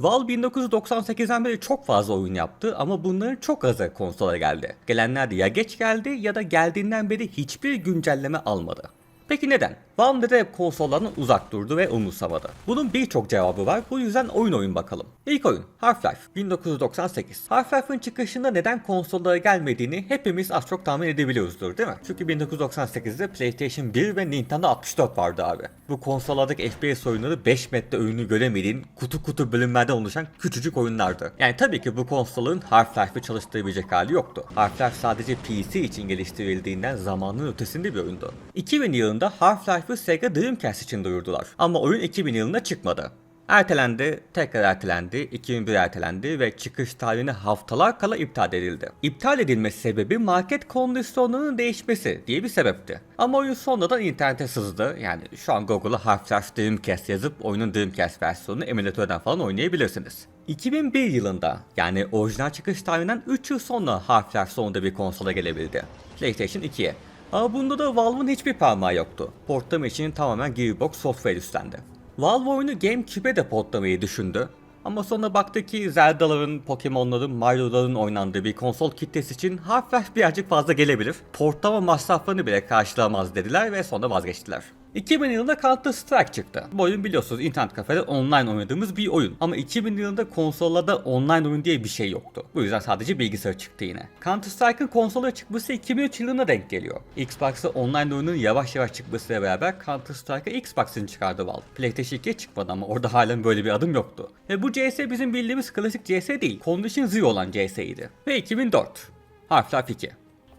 Valve 1998'den beri çok fazla oyun yaptı ama bunların çok azı konsola geldi. Gelenler de ya geç geldi ya da geldiğinden beri hiçbir güncelleme almadı. Peki neden? Valve neden hep konsollardan uzak durdu ve umursamadı? Bunun birçok cevabı var. Bu yüzden oyun oyun bakalım. İlk oyun Half-Life 1998. Half-Life'ın çıkışında neden konsollara gelmediğini hepimiz az çok tahmin edebiliyoruzdur değil mi? Çünkü 1998'de PlayStation 1 ve Nintendo 64 vardı abi. Bu konsollardaki FPS oyunları 5 metre önünü göremediğin kutu kutu bölümlerden oluşan küçücük oyunlardı. Yani tabii ki bu konsolun Half-Life'ı çalıştırabilecek hali yoktu. Half-Life sadece PC için geliştirildiğinden zamanın ötesinde bir oyundu. 2000 yılında Half-Life'ı Sega Dreamcast için duyurdular. Ama oyun 2000 yılında çıkmadı. Ertelendi, tekrar ertelendi, 2001 ertelendi ve çıkış tarihine haftalar kala iptal edildi. İptal edilmesi sebebi market kondisyonunun değişmesi diye bir sebepti. Ama oyun sonradan internete sızdı. Yani şu an Google'a Half-Life Dreamcast yazıp oyunun Dreamcast versiyonunu emülatörden falan oynayabilirsiniz. 2001 yılında yani orijinal çıkış tarihinden 3 yıl sonra Half-Life sonunda bir konsola gelebildi. PlayStation 2'ye. Ama bunda da Valve'ın hiçbir parmağı yoktu. Portlama için tamamen Gearbox Software üstlendi. Valve oyunu GameCube'e de portlamayı düşündü. Ama sonra baktı ki Zelda'ların, Pokemon'ların, Mario'ların oynandığı bir konsol kitlesi için Half-Life birazcık fazla gelebilir. Portlama masraflarını bile karşılamaz dediler ve sonra vazgeçtiler. 2000 yılında Counter Strike çıktı. Bu oyun biliyorsunuz internet kafede online oynadığımız bir oyun. Ama 2000 yılında konsollarda online oyun diye bir şey yoktu. Bu yüzden sadece bilgisayar çıktı yine. Counter Strike'ın konsola çıkması 2003 yılına denk geliyor. Xbox'a online oyunun yavaş yavaş çıkmasıyla beraber Counter Strike'a Xbox'ın çıkardı Valve. PlayStation 2'ye çıkmadı ama orada halen böyle bir adım yoktu. Ve bu CS bizim bildiğimiz klasik CS değil. Condition Zero olan CS'ydi. Ve 2004. Half-Life 2.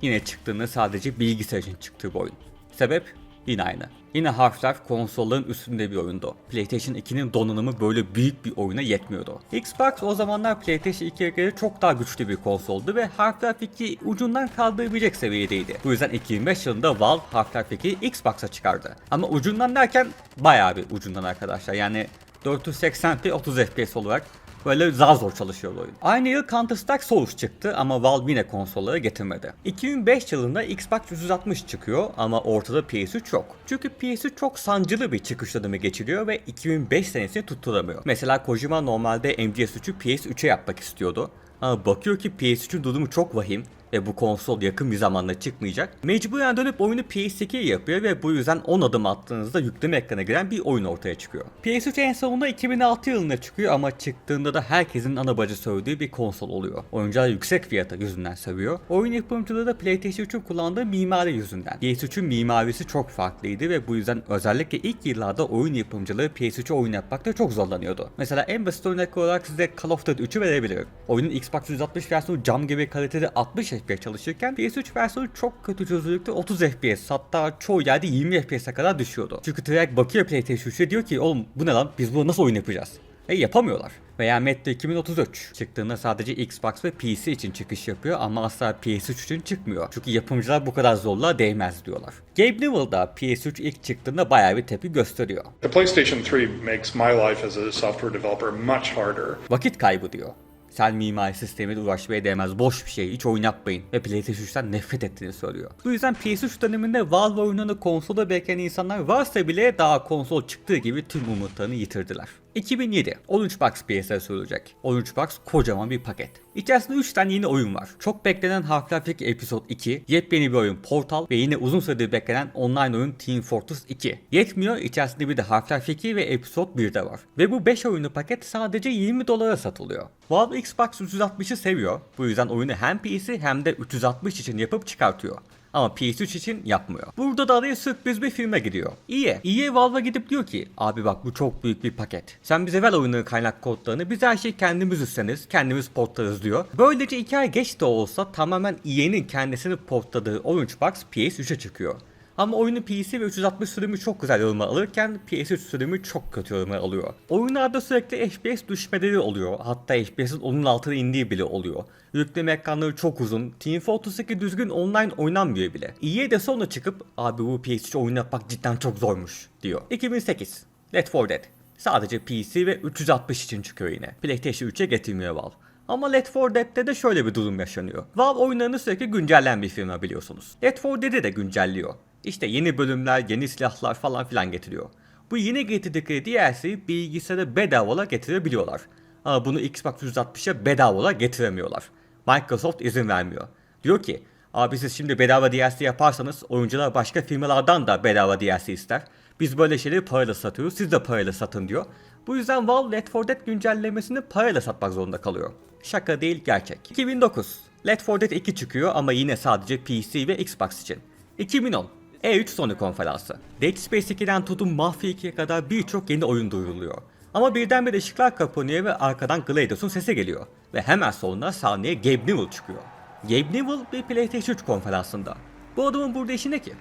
Yine çıktığında sadece bilgisayar için çıktığı bir oyun. Sebep? Yine aynı. Yine Half-Life konsolların üstünde bir oyundu. PlayStation 2'nin donanımı böyle büyük bir oyuna yetmiyordu. Xbox o zamanlar PlayStation 2'ye göre çok daha güçlü bir konsoldu ve Half-Life 2 ucundan kaldırabilecek seviyedeydi. Bu yüzden 2005 yılında Valve Half-Life 2'yi Xbox'a çıkardı. Ama ucundan derken bayağı bir ucundan arkadaşlar. Yani 480p 30 FPS olarak Böyle zar zor çalışıyor oyun. Aynı yıl Counter Strike Source çıktı ama Valve yine konsollara getirmedi. 2005 yılında Xbox 360 çıkıyor ama ortada PS3 yok. Çünkü PS3 çok sancılı bir çıkış dönemi geçiriyor ve 2005 senesini tutturamıyor. Mesela Kojima normalde MGS3'ü PS3'e yapmak istiyordu. Ama bakıyor ki PS3'ün durumu çok vahim ve bu konsol yakın bir zamanda çıkmayacak. Mecburen dönüp oyunu PS2'ye yapıyor ve bu yüzden 10 adım attığınızda yükleme ekranına giren bir oyun ortaya çıkıyor. PS3 en sonunda 2006 yılında çıkıyor ama çıktığında da herkesin ana bacı sövdüğü bir konsol oluyor. Oyuncular yüksek fiyata yüzünden sövüyor. Oyun yapımcıları da PlayStation 3'ün kullandığı mimari yüzünden. PS3'ün mimarisi çok farklıydı ve bu yüzden özellikle ilk yıllarda oyun yapımcıları PS3'e oyun yapmakta çok zorlanıyordu. Mesela en basit örnek olarak size Call of Duty 3'ü verebilirim. Oyunun Xbox 360 versiyonu cam gibi kalitede 60 FPS çalışırken PS3 versiyonu çok kötü çözünürlükte 30 FPS hatta çoğu yerde 20 FPS'e kadar düşüyordu. Çünkü direkt bakıyor PlayStation 3'e diyor ki oğlum bu ne lan biz bunu nasıl oyun yapacağız? E yapamıyorlar. Veya Metro 2033 çıktığında sadece Xbox ve PC için çıkış yapıyor ama asla PS3 için çıkmıyor. Çünkü yapımcılar bu kadar zorluğa değmez diyorlar. Gabe Newell da PS3 ilk çıktığında bayağı bir tepki gösteriyor. The PlayStation 3 makes my life as a software developer much harder. Vakit kaybı diyor. Sen mimari sistemiyle uğraşmaya değmez. Boş bir şey. Hiç oyun yapmayın. Ve PlayStation 3'ten nefret ettiğini söylüyor. Bu yüzden PS3 döneminde Valve oyununu konsolda bekleyen insanlar varsa bile daha konsol çıktığı gibi tüm umutlarını yitirdiler. 2007 13 Box piyasaya sürülecek. 13 Box kocaman bir paket. İçerisinde 3 tane yeni oyun var. Çok beklenen Half-Life 2 Episode 2, yepyeni bir oyun Portal ve yine uzun süredir beklenen online oyun Team Fortress 2. Yetmiyor içerisinde bir de Half-Life 2 ve Episode 1 de var. Ve bu 5 oyunlu paket sadece 20 dolara satılıyor. Valve Xbox 360'ı seviyor. Bu yüzden oyunu hem PC hem de 360 için yapıp çıkartıyor. Ama PS3 için yapmıyor. Burada da araya sürpriz bir filme gidiyor. EA. EA Valve'a gidip diyor ki abi bak bu çok büyük bir paket. Sen bize ver oyunun kaynak kodlarını biz her şeyi kendimiz üstleniz, kendimiz portlarız diyor. Böylece iki ay geç de olsa tamamen EA'nin kendisini portladığı Orange Box PS3'e çıkıyor. Ama oyunu PC ve 360 sürümü çok güzel yorumlar alırken PS3 sürümü çok kötü yorumlar alıyor. Oyunlarda sürekli FPS düşmeleri oluyor. Hatta FPS'in onun altına indiği bile oluyor. Yükleme ekranları çok uzun. Team Fortress 2 düzgün online oynanmıyor bile. EA de sonra çıkıp abi bu PS3 oyun yapmak cidden çok zormuş diyor. 2008 Left 4 Dead. Sadece PC ve 360 için çıkıyor yine. PlayStation 3'e getirmiyor Valve. Ama Left 4 Dead'de de şöyle bir durum yaşanıyor. Valve oyunlarını sürekli güncellen bir firma biliyorsunuz. Left 4 Dead'i de güncelliyor. İşte yeni bölümler, yeni silahlar falan filan getiriyor. Bu yeni getirdikleri DLC'yi bilgisayara bedava olarak getirebiliyorlar. Ama bunu Xbox 360'a bedava olarak getiremiyorlar. Microsoft izin vermiyor. Diyor ki abi siz şimdi bedava DLC yaparsanız oyuncular başka firmalardan da bedava DLC ister. Biz böyle şeyleri parayla satıyoruz siz de parayla satın diyor. Bu yüzden Valve Left 4 Dead güncellemesini parayla satmak zorunda kalıyor. Şaka değil gerçek. 2009 Left 4 Dead 2 çıkıyor ama yine sadece PC ve Xbox için. 2010 E3 Sony konferansı. Dead Space 2'den tutun Mafia 2'ye kadar birçok yeni oyun duyuruluyor. Ama birdenbire ışıklar kapanıyor ve arkadan GLaDOS'un sesi geliyor. Ve hemen sonra sahneye Gabe Newell çıkıyor. Gabe Newell bir PlayStation 3 konferansında. Bu adamın burada işi ne ki?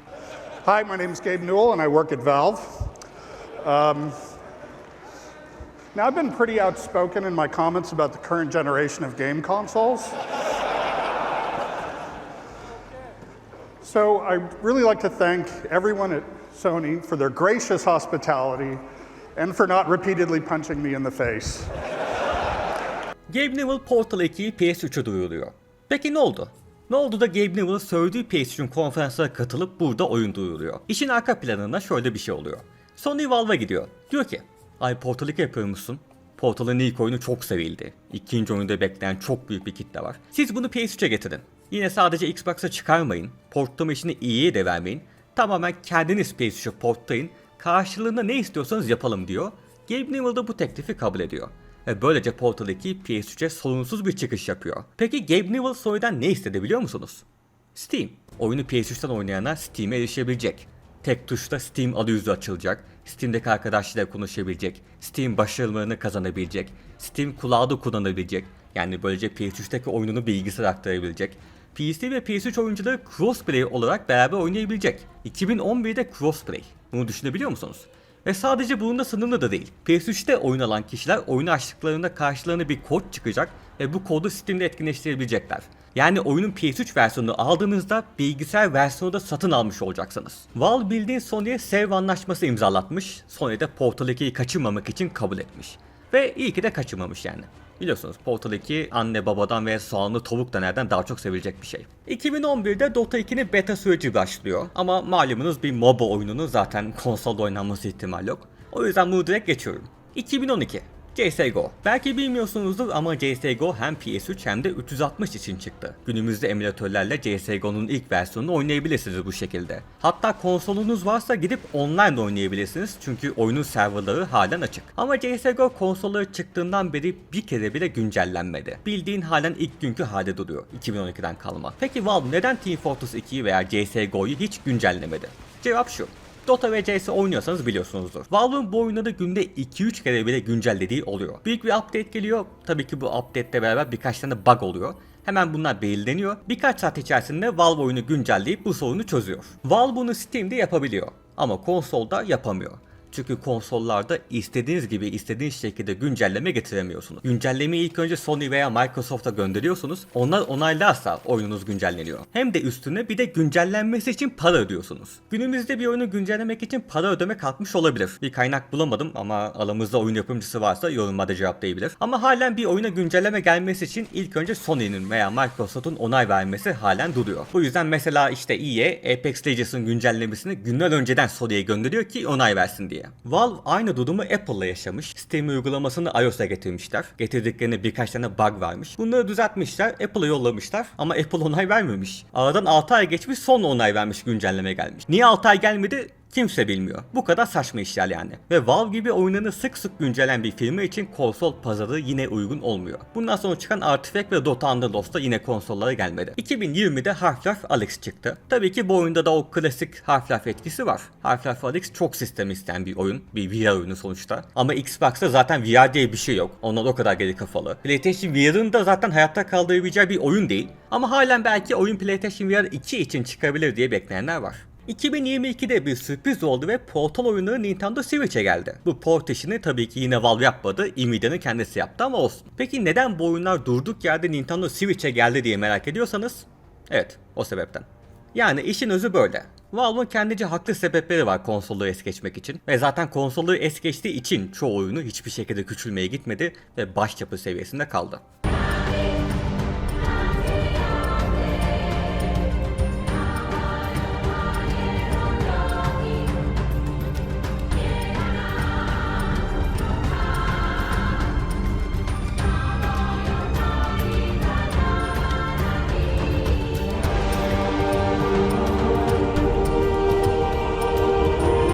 Hi, my name is Gabe Newell, and I work at Valve. Um, now, I've been pretty outspoken in my comments about the current generation of game consoles. So, I really like to thank everyone at Sony for their gracious hospitality and for not repeatedly punching me in the face. Gabe Newell Portal 2'yi PS3'e duyuruyor. Peki ne oldu? Ne oldu da Gabe Newell söylediği PS3'ün konferansına katılıp burada oyun duyuruyor? İşin arka planında şöyle bir şey oluyor. Sony Valve'a gidiyor. Diyor ki, ay Portal 2 yapıyor musun? Portal'ın ilk oyunu çok sevildi. İkinci oyunda bekleyen çok büyük bir kitle var. Siz bunu PS3'e getirin. Yine sadece Xbox'a çıkarmayın. Portlama işini iyiye de vermeyin. Tamamen kendiniz PS3'e portlayın. Karşılığında ne istiyorsanız yapalım diyor. Gabe Newell da bu teklifi kabul ediyor. Ve böylece Portal 2 PS3'e sorunsuz bir çıkış yapıyor. Peki Gabe Newell Sony'den ne istedi biliyor musunuz? Steam. Oyunu PS3'ten oynayanlar Steam'e erişebilecek. Tek tuşla Steam adı yüzü açılacak. Steam'deki arkadaşlarıyla konuşabilecek. Steam başarılarını kazanabilecek. Steam Cloud'u kullanabilecek. Yani böylece PS3'teki oyununu bilgisayara aktarabilecek. PC ve PS3 oyuncuları crossplay olarak beraber oynayabilecek. 2011'de crossplay. Bunu düşünebiliyor musunuz? Ve sadece bununla sınırlı da değil. PS3'te oyun alan kişiler oyunu açtıklarında karşılarına bir kod çıkacak ve bu kodu Steam'de etkinleştirebilecekler. Yani oyunun PS3 versiyonunu aldığınızda bilgisayar versiyonu da satın almış olacaksınız. Valve bildiğin Sony'ye Serve anlaşması imzalatmış. Sony de Portal 2'yi kaçırmamak için kabul etmiş. Ve iyi ki de kaçırmamış yani. Biliyorsunuz Portal 2 anne babadan ve soğanlı tavuk dönerden daha çok sevilecek bir şey. 2011'de Dota 2'nin beta süreci başlıyor ama malumunuz bir MOBA oyununun zaten konsolda oynanması ihtimali yok. O yüzden bunu direkt geçiyorum. 2012 CSGO. Belki bilmiyorsunuzdur ama CSGO hem PS3 hem de 360 için çıktı. Günümüzde emülatörlerle CSGO'nun ilk versiyonunu oynayabilirsiniz bu şekilde. Hatta konsolunuz varsa gidip online oynayabilirsiniz çünkü oyunun serverları halen açık. Ama CSGO konsolları çıktığından beri bir kere bile güncellenmedi. Bildiğin halen ilk günkü halde duruyor 2012'den kalma. Peki Valve neden Team Fortress 2'yi veya CSGO'yu hiç güncellemedi? Cevap şu. Dota ve CS oynuyorsanız biliyorsunuzdur. Valve'ın bu oyunları günde 2-3 kere bile güncellediği oluyor. Büyük bir update geliyor. Tabii ki bu update'le beraber birkaç tane bug oluyor. Hemen bunlar belirleniyor. Birkaç saat içerisinde Valve oyunu güncelleyip bu sorunu çözüyor. Valve bunu Steam'de yapabiliyor. Ama konsolda yapamıyor. Çünkü konsollarda istediğiniz gibi istediğiniz şekilde güncelleme getiremiyorsunuz. Güncellemeyi ilk önce Sony veya Microsoft'a gönderiyorsunuz. Onlar onaylarsa oyununuz güncelleniyor. Hem de üstüne bir de güncellenmesi için para ödüyorsunuz. Günümüzde bir oyunu güncellemek için para ödeme kalkmış olabilir. Bir kaynak bulamadım ama aramızda oyun yapımcısı varsa yorumlarda cevaplayabilir. Ama halen bir oyuna güncelleme gelmesi için ilk önce Sony'nin veya Microsoft'un onay vermesi halen duruyor. Bu yüzden mesela işte EA Apex Legends'ın güncellemesini günler önceden Sony'ye gönderiyor ki onay versin diye. Valve aynı durumu Apple'la yaşamış. Steam uygulamasını iOS'a getirmişler. Getirdiklerine birkaç tane bug varmış. Bunları düzeltmişler, Apple'a yollamışlar ama Apple onay vermemiş. Aradan 6 ay geçmiş sonra onay vermiş güncelleme gelmiş. Niye 6 ay gelmedi? Kimse bilmiyor. Bu kadar saçma işler yani. Ve Valve gibi oyunlarını sık sık güncelen bir firma için konsol pazarı yine uygun olmuyor. Bundan sonra çıkan Artifact ve Dota Underlords da yine konsollara gelmedi. 2020'de Half-Life Alyx çıktı. Tabii ki bu oyunda da o klasik Half-Life etkisi var. Half-Life Alyx çok sistem isteyen bir oyun. Bir VR oyunu sonuçta. Ama Xbox'ta zaten VR diye bir şey yok. Onlar o kadar geri kafalı. PlayStation VR'ın da zaten hayatta kaldırabileceği bir oyun değil. Ama halen belki oyun PlayStation VR 2 için çıkabilir diye bekleyenler var. 2022'de bir sürpriz oldu ve Portal oyunu Nintendo Switch'e geldi. Bu port işini tabii ki yine Valve yapmadı, Nvidia'nın kendisi yaptı ama olsun. Peki neden bu oyunlar durduk yerde Nintendo Switch'e geldi diye merak ediyorsanız? Evet, o sebepten. Yani işin özü böyle. Valve'ın kendice haklı sebepleri var konsolları es geçmek için. Ve zaten konsolları es geçtiği için çoğu oyunu hiçbir şekilde küçülmeye gitmedi ve başyapıt seviyesinde kaldı.